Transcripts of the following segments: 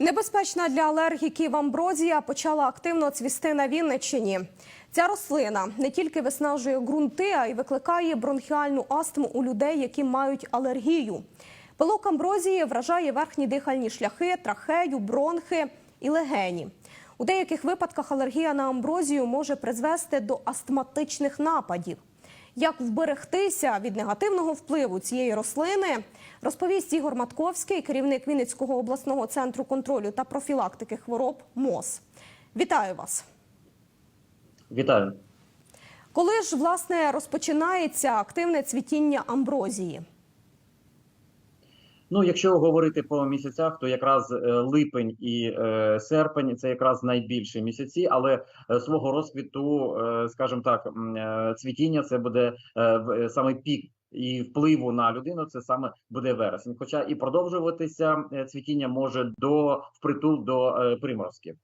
Небезпечна для алергіків амброзія почала активно цвісти на Вінниччині. Ця рослина не тільки виснажує ґрунти, а й викликає бронхіальну астму у людей, які мають алергію. Пилок амброзії вражає верхні дихальні шляхи, трахею, бронхи і легені. У деяких випадках алергія на амброзію може призвести до астматичних нападів. Як вберегтися від негативного впливу цієї рослини, розповість Ігор Матковський, керівник Вінницького обласного центру контролю та профілактики хвороб МОЗ. Вітаю вас! Вітаю. Коли ж власне розпочинається активне цвітіння амброзії? Ну, якщо говорити по місяцях, то якраз е, липень і е, серпень це якраз найбільші місяці, але е, свого розквіту, скажімо так, цвітіння це буде саме пік. І впливу на людину це саме буде вересень. Хоча і продовжуватися цвітіння може до впритул до приморозків.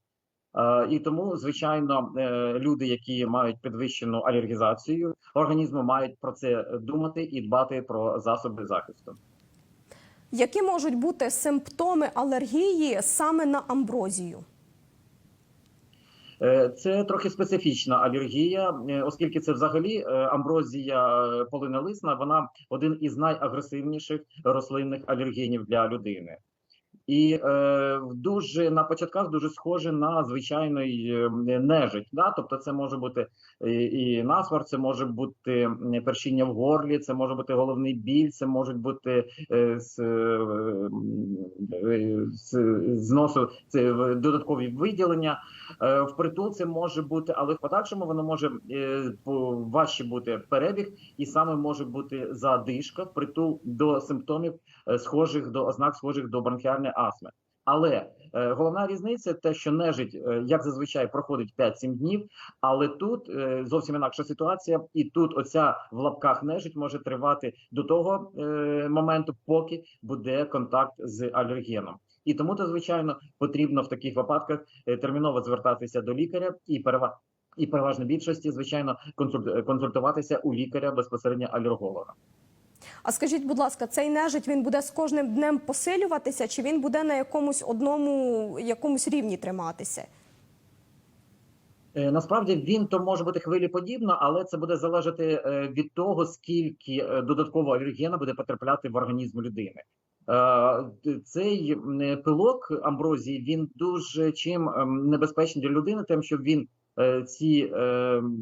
І тому, звичайно, люди, які мають підвищену алергізацію організму, мають про це думати і дбати про засоби захисту. Які можуть бути симптоми алергії саме на амброзію? Е, Це трохи специфічна алергія, е, оскільки це взагалі е, амброзія полинолисна, вона один із найагресивніших рослинних алергенів для людини. І е, дуже на початках дуже схоже на звичайний е, нежить. Да? Тобто, це може бути і, і насморк, це може бути першіння в горлі, це може бути головний біль, це можуть бути е, з, е, е, з, носу це в- додаткові виділення. Е, Впритул це може бути, але в подальшому воно може е, важче бути перебіг, і саме може бути задишка, впритул до симптомів, е, схожих до ознак, схожих до бронхіальної астми. Але е, головна різниця те, що нежить, е, як зазвичай, проходить 5-7 днів, але тут е, зовсім інакша ситуація, і тут оця в лапках нежить може тривати до того е, моменту, поки буде контакт з алергеном. І тому, то звичайно, потрібно в таких випадках е, терміново звертатися до лікаря і перева... і переважно більшості, звичайно, консуль- консультуватися у лікаря безпосередньо алерголога. А скажіть, будь ласка, цей нежить він буде з кожним днем посилюватися, чи він буде на якомусь одному якомусь рівні триматися? Е, Насправді він то може бути хвилеподібно, але це буде залежати е, від того, скільки е, додаткового алергена буде потрапляти в організм людини. Цей пилок амброзії він дуже чим ем, небезпечний для людини, тим, що він ці е,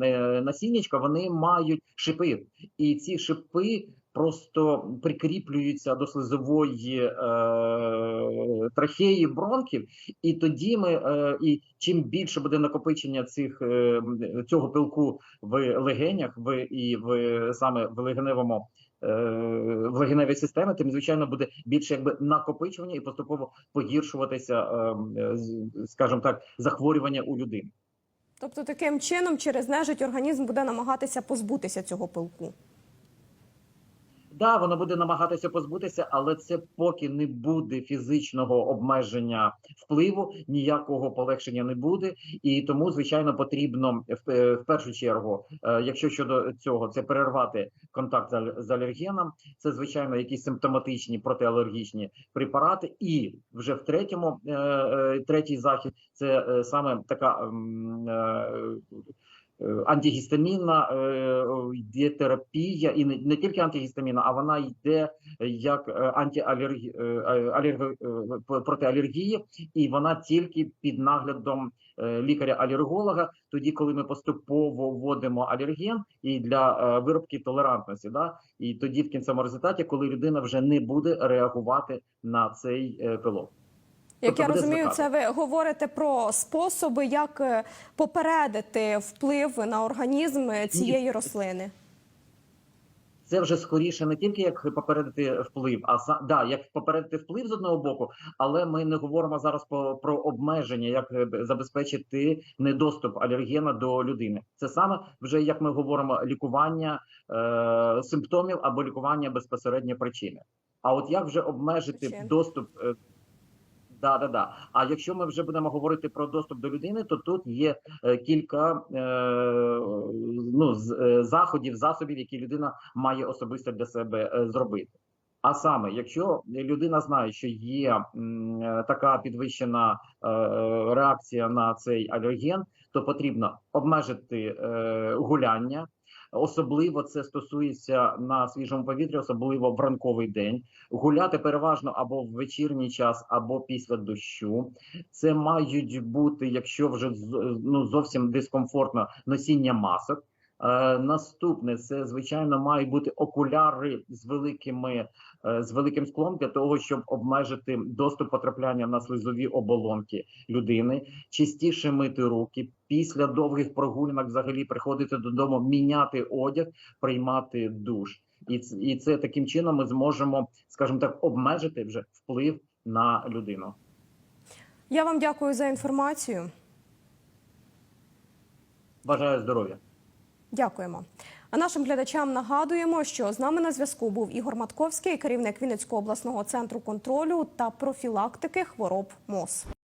е, насіннячка вони мають шипи, і ці шипи просто прикріплюються до слизової е, трахеї бронхів, і тоді ми е, і чим більше буде накопичення цих е, цього пилку в легенях, в і в саме в легеневому. е, В легеневій системі, тим звичайно буде більше якби накопичування і поступово погіршуватися, е, скажімо так, захворювання у людини. Тобто, таким чином, через нежить організм буде намагатися позбутися цього пилку. Да, воно буде намагатися позбутися, але це поки не буде фізичного обмеження впливу, ніякого полегшення не буде, і тому, звичайно, потрібно в, е, першу чергу, е, якщо щодо цього, це перервати контакт з ал- з алергеном. Це звичайно якісь симптоматичні протиалергічні препарати, і вже в третьому е, е, третій захід це е, саме така. Е, антигістамінна е, йде терапія, і не, не тільки антигістамінна, а вона йде як е, антиалергі, е, е, проти алергії, і вона тільки під наглядом лікаря-алерголога, тоді, коли ми поступово вводимо алерген і для виробки толерантності, да, і тоді в кінцевому результаті, коли людина вже не буде реагувати на цей пилок. Як Тобто я розумію, це ви говорите про способи, як е, попередити вплив на організм цієї рослини. Це вже скоріше не тільки як попередити вплив, а да, як попередити вплив з одного боку, але ми не говоримо зараз про, про обмеження, як е, забезпечити недоступ алергена до людини. Це саме вже як ми говоримо, лікування е, симптомів або лікування безпосередньо причини. А от як вже обмежити Причин. доступ е, Да, да, да. А якщо ми вже будемо говорити про доступ до людини, то тут є е, кілька е, ну, е, заходів, засобів, які людина має особисто для себе е, зробити. А саме, якщо людина знає, що є така підвищена реакція на цей алерген, то потрібно обмежити гуляння. Особливо це стосується на свіжому повітрі, особливо в ранковий день. Гуляти переважно або в вечірній час, або після дощу. Це мають бути, якщо вже ну зовсім дискомфортно, носіння масок. Е, наступне це звичайно мають бути окуляри з великими е, з великим склом для того, щоб обмежити доступ потрапляння на слизові оболонки людини, частіше мити руки після довгих прогулянок, взагалі приходити додому, міняти одяг, приймати душ, і і це таким чином ми зможемо, скажімо так, обмежити вже вплив на людину. Я вам дякую за інформацію. Бажаю здоров'я. Дякуємо. А нашим глядачам нагадуємо, що з нами на зв'язку був Ігор Матковський, керівник Вінницького обласного центру контролю та профілактики хвороб МОЗ.